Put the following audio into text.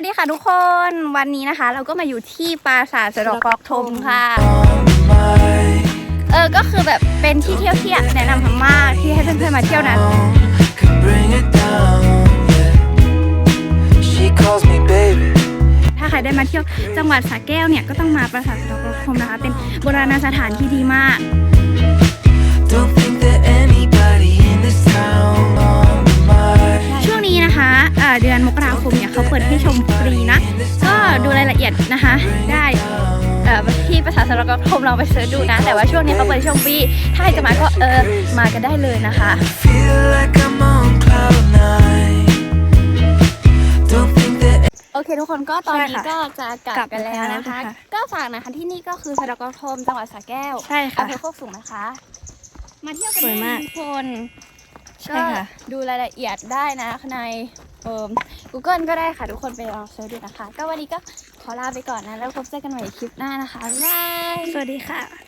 วัสดีค่ะทุกคนวันนี้นะคะ เราก็มาอยู่ที่ปราสาทสะเดอกกอกทมค่ะ เออก็คือแบบเป็นที่เที่ยวที่อยากแนะนำมากๆที่ให้เพื่อนๆมาเที่ยวนะ Can bring it down, yeah. She calls me baby. ถ้าใครได้มาเที่ยวจังหวัดสระแก้วเนี่ยก็ต้องมาปราสาทสะเดอกกอกทมนะคะ เป็นโบราณสถานที่ดีมาก เอ่อเดือนมกราคมเนี่ยเขาเปิดให้ชมฟรีนะ ก็ดูรายละเอียดนะคะ ได้เอ่อที่ประสาทสารกทมลองไปเสิร์ชดูนะ แต่ว่าช่วงนี้เขาเปิดให้ชมฟรีถ้าใครจะมาก็เออมากันได้เลยนะคะ feel like I'm on cloud nine. Don't think that โอเคทุกคนก็ตอนนี้ใช่ค่ะก็จะกลับกลับกันแล้วนะคะแล้วค่ะก็ฝากนะคะที่นี่ก็คือสระกทมจังหวัดสระแก้วใช่ค่ะอำเภอโคกสูงนะคะ มาเที่ยวกันสวยมากได้ทุกคน ใช่ค่ะ ดูรายละเอียดได้นะในเอ่อ Google ก็ได้ค่ะ ทุกคนไปลองเซิร์ชดูนะคะ ก็วันนี้ก็ขอลาไปก่อนนะ แล้วพบเจอกันใหม่คลิปหน้านะคะบ๊ายบายสวัสดีค่ะ